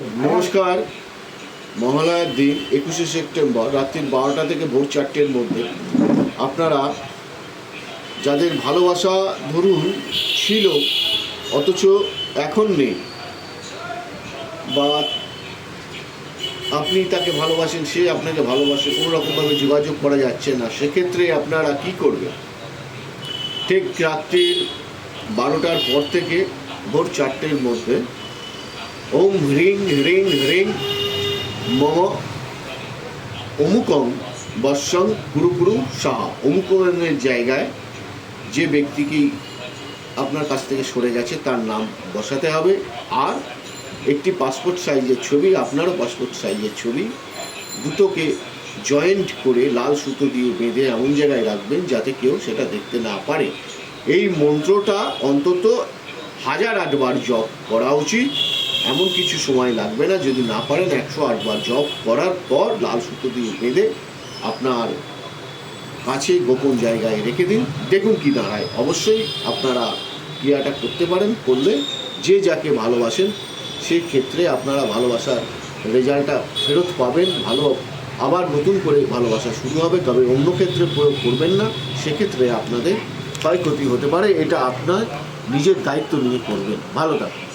নমস্কার। মহালয়ার দিন, একুশে সেপ্টেম্বর, রাত্রির বারোটা থেকে ভোর চারটের মধ্যে। আপনারা যাদের ভালোবাসা ধরুন ছিল, অথচ এখন নেই, বা আপনি তাকে ভালোবাসেন, সে আপনাকে ভালোবাসে, কোনো রকমভাবে যোগাযোগ করা যাচ্ছে না, সেক্ষেত্রে আপনারা কি করবেন? ঠিক রাত্রির বারোটার পর থেকে ভোর চারটের মধ্যে ওম হ্রিং হ্রিং হ্রিং মম অমুকং বৎসং কুরু সাহা অমুকনের জায়গায় যে ব্যক্তি কি আপনার কাছ থেকে সরে গেছে, তার নাম বসাতে হবে। আর একটি পাসপোর্ট সাইজের ছবি, আপনারও পাসপোর্ট সাইজের ছবি, দুটোকে জয়েন্ট করে লাল সুতো দিয়ে বেঁধে এমন জায়গায় রাখবেন যাতে কেউ সেটা দেখতে না পারে। এই মন্ত্রটা অন্তত হাজার আটবার জপ করা উচিত। এমন কিছু সময় লাগবে না, যদি না পারেন একশো আটবার জব করার পর লাল সুতো দিয়ে বেঁধে আপনার কাছে গোপন জায়গায় রেখে দিন। দেখুন কি দাঁড়ায়। অবশ্যই আপনারা ক্রিয়াটা করতে পারেন, করলে যে যাকে ভালোবাসেন সেই ক্ষেত্রে আপনারা ভালোবাসার রেজাল্টটা ফেরত পাবেন। ভালো, আবার নতুন করে ভালোবাসা শুরু হবে, তবে অন্য ক্ষেত্রে প্রয়োগ করবেন না। সেক্ষেত্রে আপনাদের ক্ষয়ক্ষতি হতে পারে, এটা আপনার নিজের দায়িত্ব নিয়ে করবেন। ভালো থাকুন।